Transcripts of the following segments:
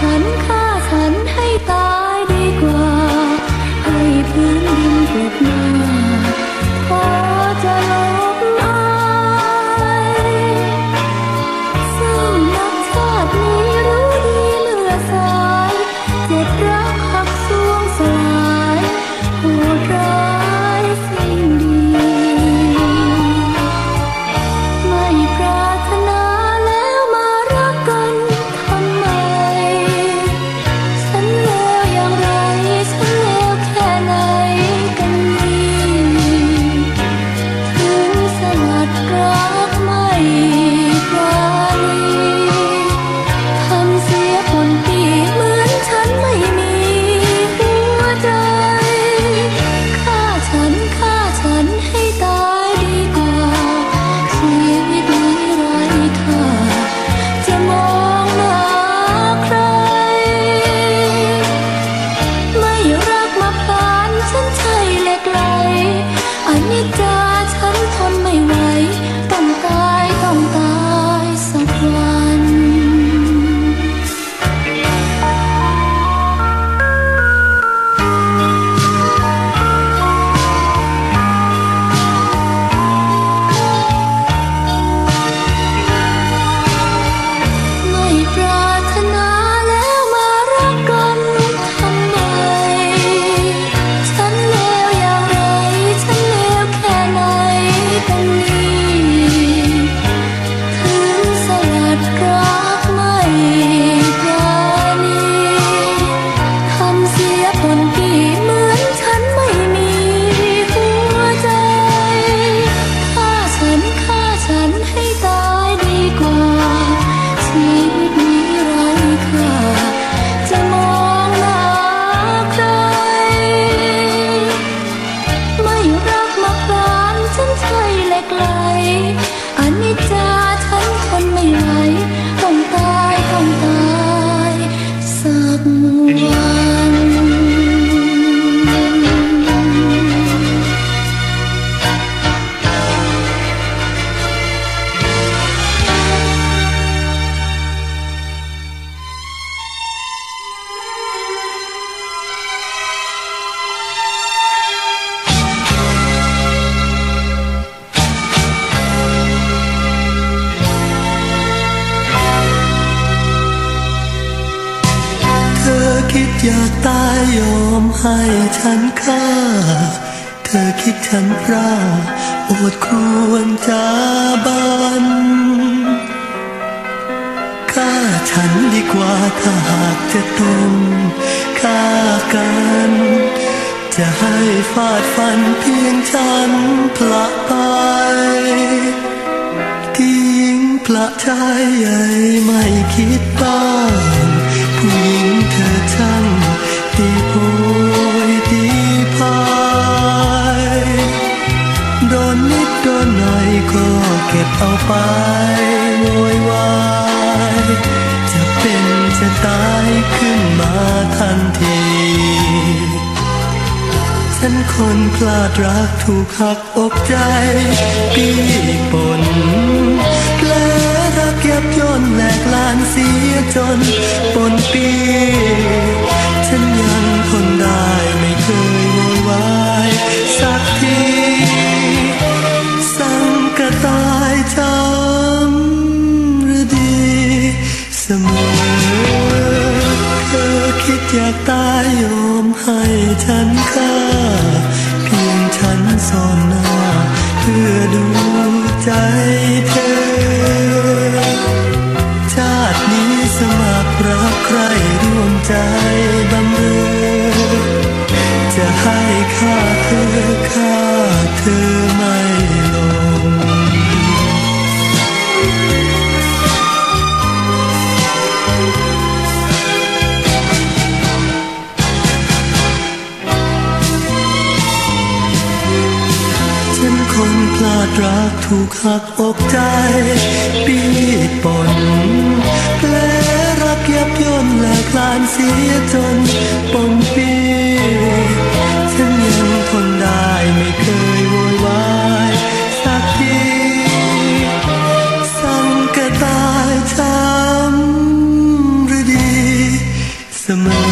ฉัน ยอมให้ฉันฆ่า เธอคิดฉันพร่าโอดครวญจาบันฆ่าฉันดีกว่าถ้าหากจะต้องฆ่ากัน จะให้ฟาดฟันเพียงฉันพละไปที่หญิงพระชายใหญ่ไม่คิดบ้างผู้หญิงเธอช่าง โดนนิดโดนหน่อยก็เก็บเอาไปโวยวายจะเป็นจะตายขึ้นมาทันที ฉันคนพลาดรักถูกหักอกใจปีปนแผลรักยับย่นแหลกลานเสียจนปนปี ฉันยังทนได้ สมอ เธอคิดอยากตายยอมให้ฉันฆ่า เพียงฉันซ่อนหน้า เพื่อดูใจเธอ ชาตินี้สมัครรักใครร่วมใจบำเรอจะให้ค่าเธอค่าเธอม่ล รักถูกหักอกใจปีปนแผลรักเย็บย่นและคลานเสียจนปมปีฉันยังทนได้ไม่เคยโวยวายสักทีสังกตายจำหรือดีเสมอ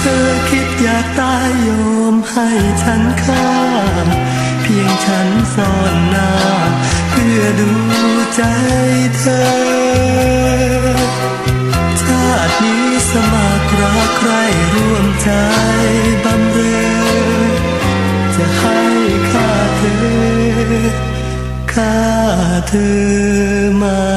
เธอคิดอยากตายยอมให้ฉันฆ่า พียงฉันซ่อนหน้า เพื่อดูใจเธอ ชาตินี้สมัครรักใครร่วมใจบำเรอจะให้ค่าเธอ ค่าเธอมา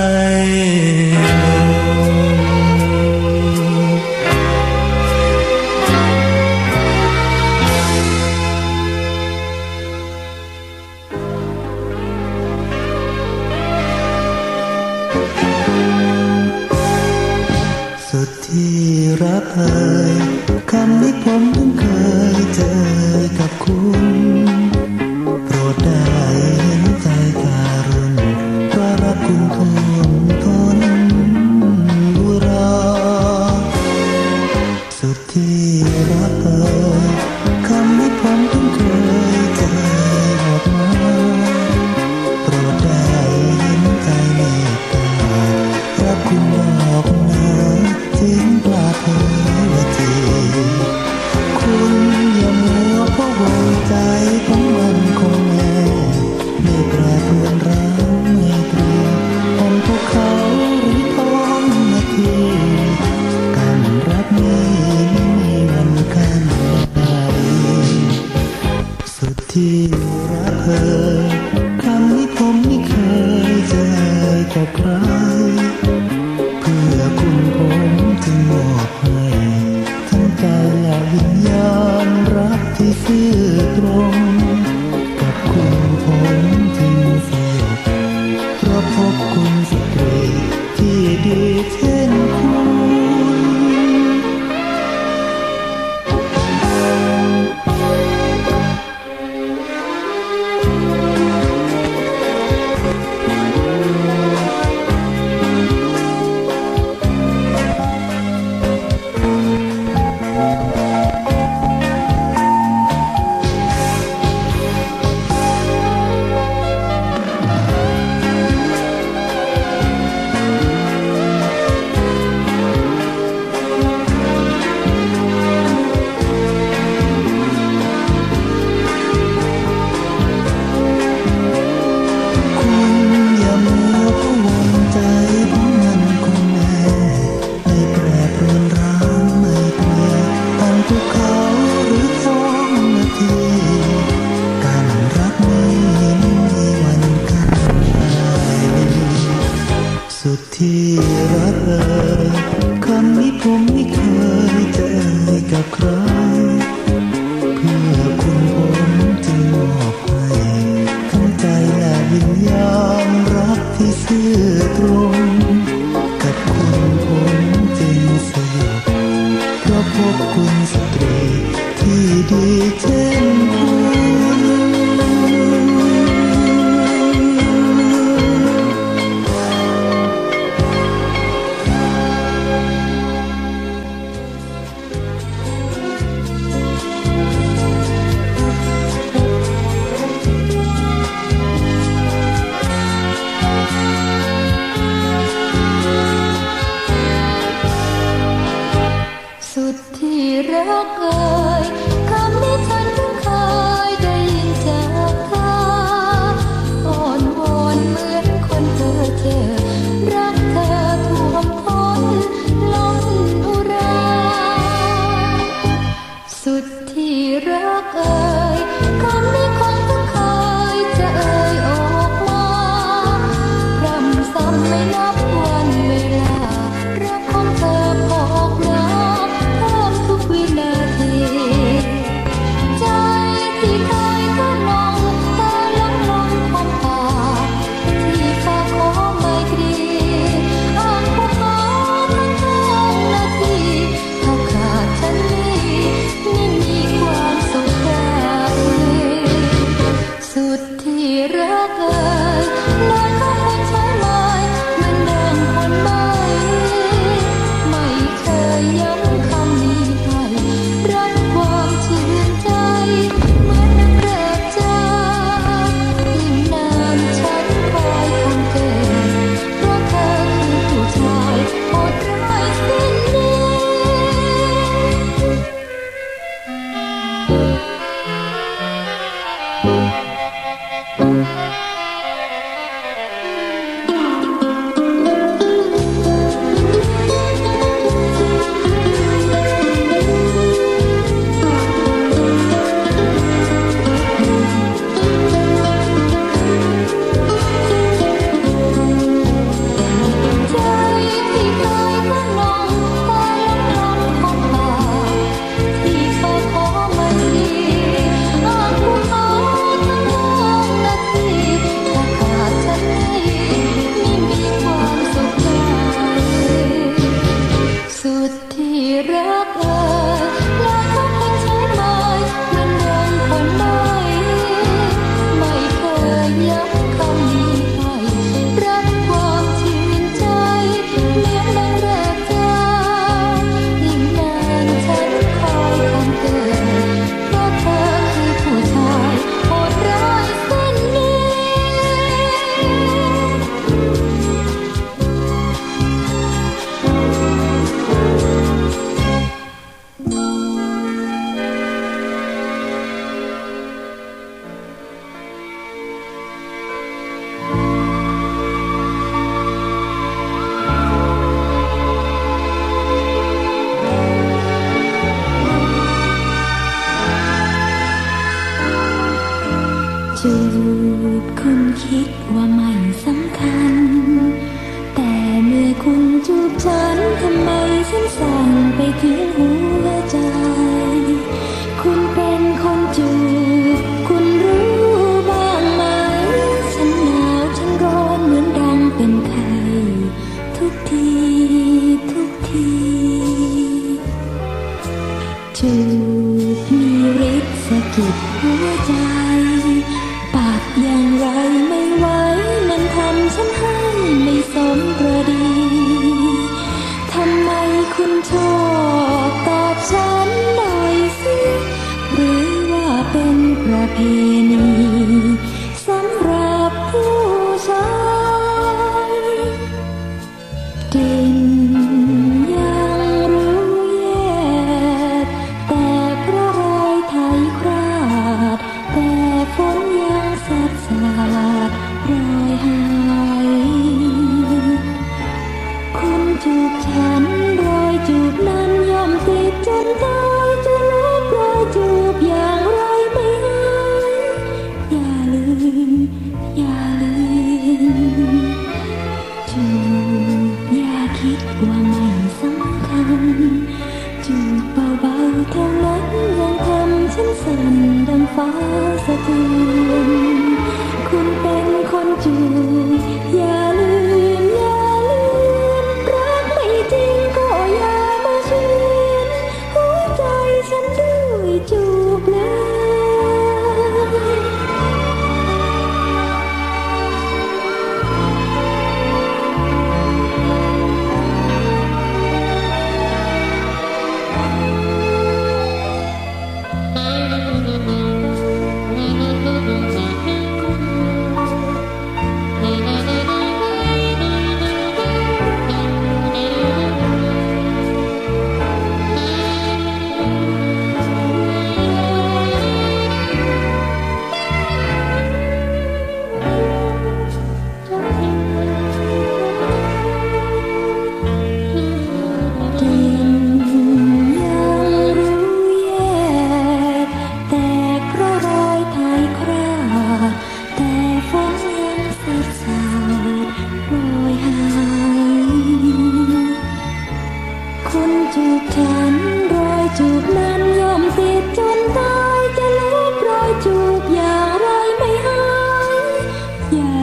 คุ อ